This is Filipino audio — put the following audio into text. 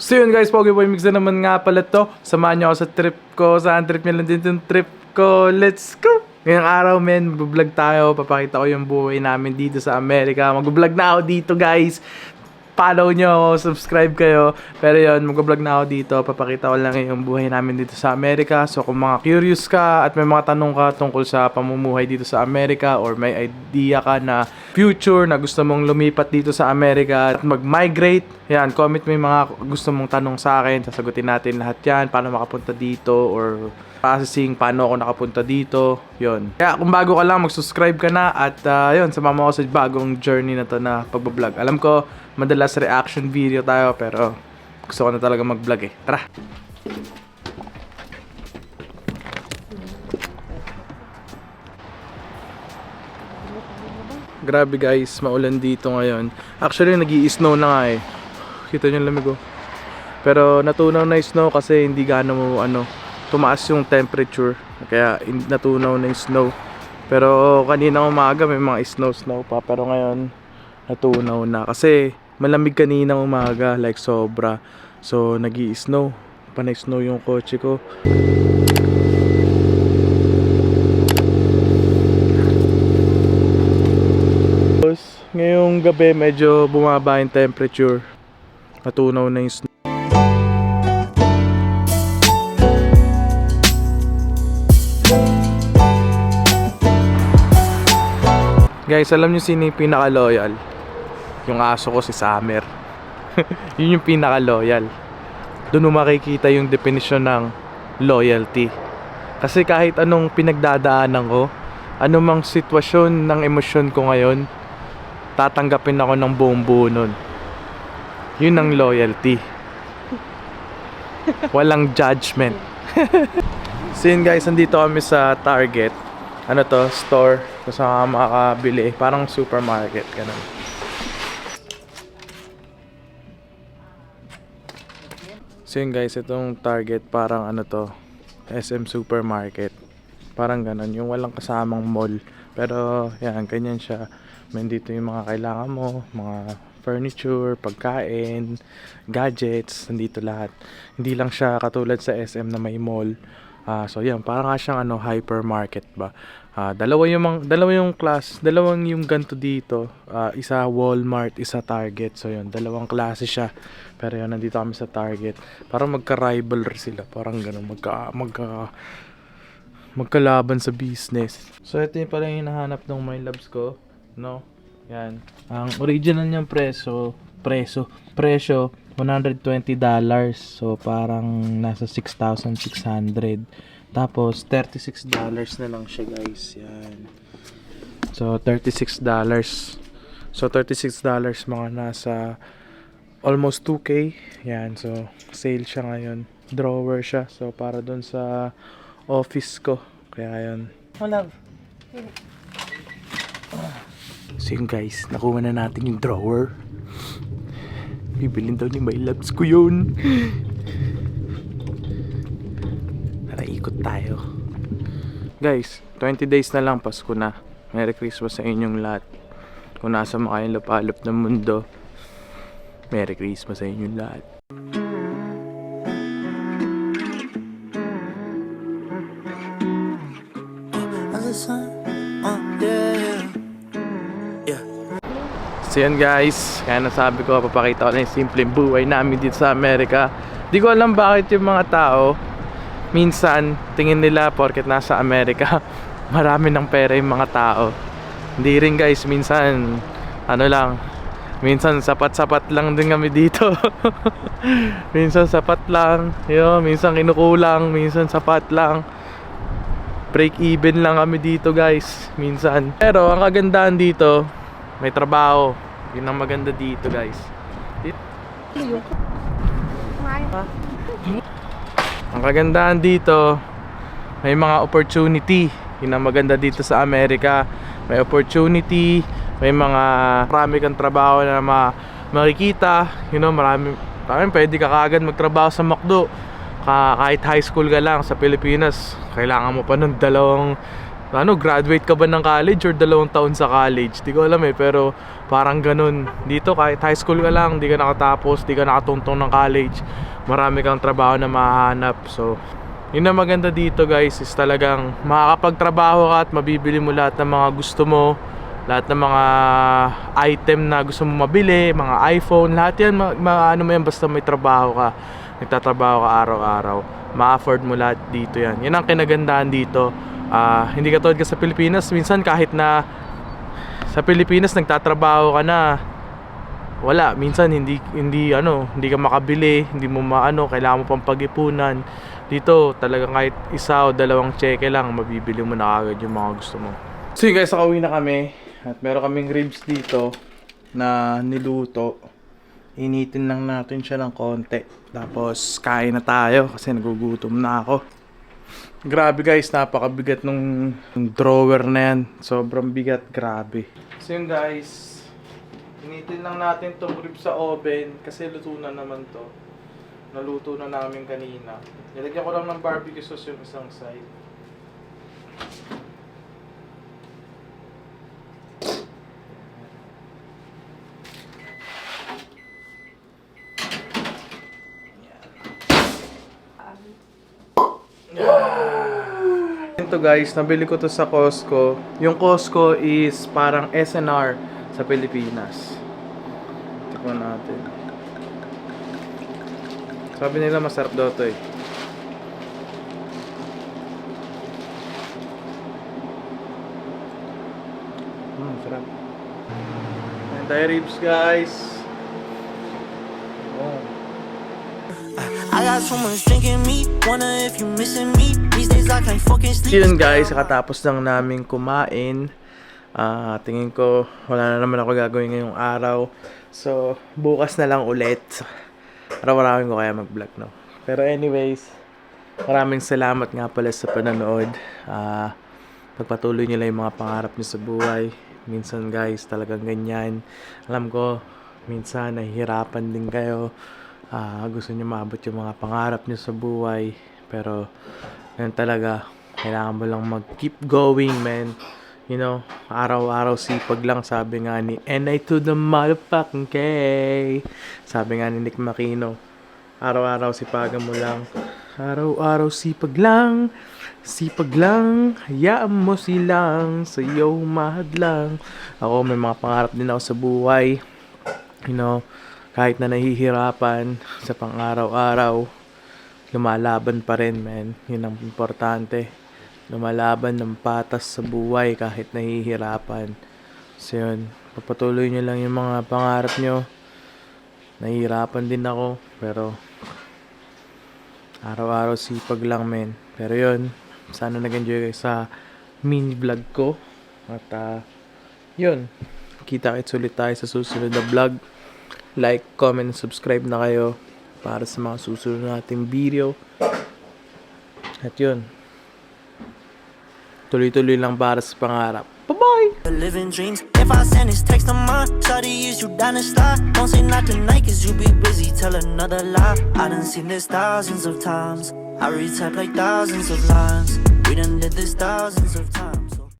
So yun guys, Pogi Boy Mix na naman nga pala to. Samahan niyo ako sa trip ko. Saan trip niyo lang din yung trip ko. Let's go! Ngayong araw men, vlog tayo. Papakita ko yung buhay namin dito sa Amerika. Mag-vlog na ako dito guys. Follow nyo subscribe kayo. Pero yun, mag-vlog na ako dito. Papakita ko lang yung buhay namin dito sa Amerika. So kung mga curious ka at may mga tanong ka tungkol sa pamumuhay dito sa Amerika or may idea ka na future na gusto mong lumipat dito sa Amerika at mag-migrate, yan, comment mo yung mga gusto mong tanong sa akin. Sasagutin natin lahat yan. Paano makapunta dito or processing, paano ako nakapunta dito, yon. Kaya kung bago ka lang, mag-subscribe ka na at uh, yun, sumama ako sa bagong journey na to na pagbablog. Alam ko, madalas reaction video tayo pero gusto ko na talaga mag-vlog eh. Tara! Grabe guys, maulan dito ngayon. Actually, nag snow na nga eh. Kita nyo yung lamig oh. Pero natunaw na yung snow kasi hindi gaano mo ano, tumaas yung temperature. Kaya natunaw na yung snow. Pero kanina umaga may mga snow snow pa. Pero ngayon, natunaw na. Kasi malamig kanina umaga, like sobra. So, nag snow Panay snow yung kotse ko. Tapos, ngayong gabi medyo bumaba yung temperature. Natunaw na yung snow. Guys, alam niyo sino yung pinaka-loyal? Yung aso ko si Summer. Yun yung pinaka-loyal. Doon mo makikita yung definition ng loyalty. Kasi kahit anong pinagdadaanan ko, anumang sitwasyon ng emosyon ko ngayon, tatanggapin ako ng buong buo nun. Yun ang loyalty. Walang judgment. so yun guys, nandito kami sa Target. Ano to? Store. Kung saan ka makakabili. Parang supermarket. Ganun. So yun guys, itong Target parang ano to, SM Supermarket. Parang ganun, yung walang kasamang mall. Pero yan, ganyan siya. May dito yung mga kailangan mo, mga furniture, pagkain, gadgets, nandito lahat. Hindi lang siya katulad sa SM na may mall. Ah, so yan, parang nga siyang ano, hypermarket ba. Ah, dalawa yung mga, dalawa yung class, dalawang yung ganto dito. Ah, isa Walmart, isa Target. So yun, dalawang klase siya. Pero yun, nandito kami sa Target. Parang magka-rivalry sila, parang ganun, magka magka magkalaban sa business. So ito yung pala yung hinahanap ng my loves ko, no? Yan. Ang original niyang preso, preso, presyo $120 dollars. So parang nasa 6,600. Tapos $36 dollars na lang siya, guys. Yan. So $36 dollars. So $36 dollars mga nasa almost 2k. Yan. So sale siya ngayon. Drawer siya. So para doon sa office ko. Kaya yun. Oh, love. So yun guys, nakuha na natin yung drawer. Bibilin daw ni My Loves ko yun. Tara, ikot tayo. Guys, 20 days na lang Pasko na. Merry Christmas sa inyong lahat. Kung nasa makayang lapalop ng mundo, Merry Christmas sa inyong lahat. So yan guys, kaya nasabi ko, papakita ko na yung simpleng buhay namin dito sa Amerika. Di ko alam bakit yung mga tao, minsan, tingin nila porket nasa Amerika, marami ng pera yung mga tao. Hindi rin guys, minsan, ano lang, minsan sapat-sapat lang din kami dito. minsan sapat lang, yun, minsan kinukulang, minsan sapat lang. Break even lang kami dito guys, minsan. Pero ang kagandahan dito, may trabaho. Yun ang maganda dito, guys. Ang kagandahan dito, may mga opportunity. Yun ang maganda dito sa Amerika. May opportunity, may mga marami kang trabaho na ma makikita. You know, marami, marami pwede ka kagad magtrabaho sa McDo. Ka, kahit high school ka lang sa Pilipinas, kailangan mo pa ng dalawang ano, graduate ka ba ng college or dalawang taon sa college? Di ko alam eh, pero parang ganun. Dito kahit high school ka lang, di ka nakatapos, di ka nakatuntong ng college, marami kang trabaho na mahanap. So, yun na maganda dito guys is talagang makakapagtrabaho ka at mabibili mo lahat ng mga gusto mo lahat ng mga item na gusto mo mabili, mga iPhone, lahat yan, ma, ma- ano mo yan, basta may trabaho ka, nagtatrabaho ka araw-araw, ma-afford mo lahat dito yan. Yan ang kinagandahan dito. Ah, hindi katulad ka sa Pilipinas, minsan kahit na sa Pilipinas nagtatrabaho ka na, wala, minsan hindi hindi ano, hindi ka makabili, hindi mo maano, kailangan mo pang pag-ipunan. Dito, talagang kahit isa o dalawang cheque lang, mabibili mo na agad yung mga gusto mo. So yun guys, nakauwi na kami at meron kaming ribs dito na niluto. Initin lang natin siya ng konti. Tapos kain na tayo kasi nagugutom na ako. Grabe guys, napakabigat nung drawer na yan. Sobrang bigat, grabe. So yun guys, initin lang natin tong ribs sa oven kasi luto na naman to. Naluto na namin kanina. Nilagyan ko lang ng barbecue sauce yung isang side. Ito guys, nabili ko to sa Costco. Yung Costco is parang SNR sa Pilipinas. Tikman natin. Sabi nila masarap daw to eh. Hmm, sarap. Tayo ribs guys. Oh. I got so much me. Wonder if you missing me. These days I can't fucking sleep. Yun guys, katapos lang namin kumain. Ah, tingin ko wala na naman ako gagawin ngayong araw. So, bukas na lang ulit. Araw-arawin ko kaya mag-vlog, no? Pero anyways, maraming salamat nga pala sa panonood. Ah, pagpatuloy lang yung mga pangarap nyo sa buhay. Minsan guys, talagang ganyan. Alam ko, minsan nahihirapan din kayo. Ah, gusto nyo maabot yung mga pangarap nyo sa buhay. Pero, ganun talaga. Kailangan mo lang mag-keep going, man. You know, araw-araw sipag lang, sabi nga ni NI to the motherfucking K. Sabi nga ni Nick Makino, araw-araw sipagan mo lang. Araw-araw sipag lang, sipag lang, hayaan mo silang sa'yo mahadlang. Ako may mga pangarap din ako sa buhay. You know, kahit na nahihirapan sa pang-araw-araw, lumalaban pa rin, man. Yun ang importante. Lumalaban ng patas sa buhay kahit nahihirapan. So yun, papatuloy nyo lang yung mga pangarap nyo. Nahihirapan din ako, pero araw-araw sipag lang, men. Pero yun, sana nag-enjoy kayo sa mini vlog ko. At ah, yun, kita-kits ulit tayo sa susunod na vlog. Like, comment, subscribe na kayo para sa mga susunod nating video. At yun, tuloy-tuloy lang para sa pangarap. Bye-bye! Living dreams. If I send this text to mine, Shawty, is you down to slide? Don't say not tonight, cause you be busy. Tell another lie. I done seen this thousands of times. I retype like thousands of lines. We done did this thousands of times.